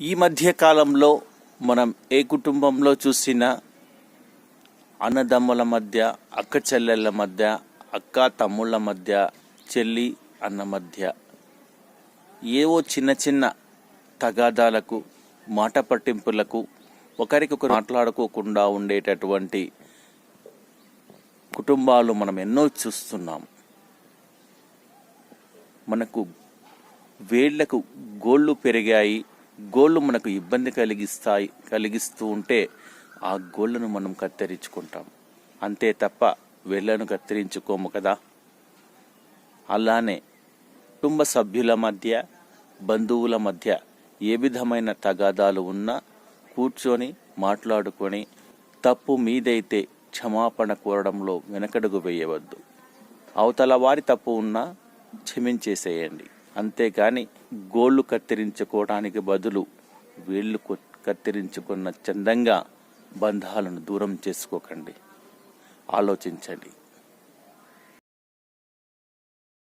ఈ మధ్య కాలంలో మనం ఏ కుటుంబంలో చూసినా అన్నదమ్ముల మధ్య అక్క చెల్లెళ్ళ మధ్య అక్క తమ్ముళ్ళ మధ్య చెల్లి అన్న మధ్య ఏవో చిన్న చిన్న తగాదాలకు మాట పట్టింపులకు ఒకరికొకరు మాట్లాడుకోకుండా ఉండేటటువంటి కుటుంబాలు మనం ఎన్నో చూస్తున్నాం. మనకు వేళ్ళకు గోళ్ళు పెరిగాయి. గోళ్ళు మనకు ఇబ్బంది కలిగిస్తాయి కలిగిస్తూ ఉంటే ఆ గోళ్ళను మనం కత్తిరించుకుంటాం అంతే తప్ప వెళ్ళను కత్తిరించుకోము కదా? అలానే కుటుంబ సభ్యుల మధ్య బంధువుల మధ్య ఏ విధమైన తగాదాలు ఉన్నా కూర్చొని మాట్లాడుకొని తప్పు మీదైతే క్షమాపణ కోరడంలో వెనకడుగు వేయవద్దు. అవతల వారి తప్పు ఉన్నా క్షమించేసేయండి. అంతేకాని గోళ్ళు కత్తిరించుకోవడానికి బదులు వేళ్ళు కత్తిరించుకున్న చందంగా బంధాలను దూరం చేసుకోకండి. ఆలోచించండి.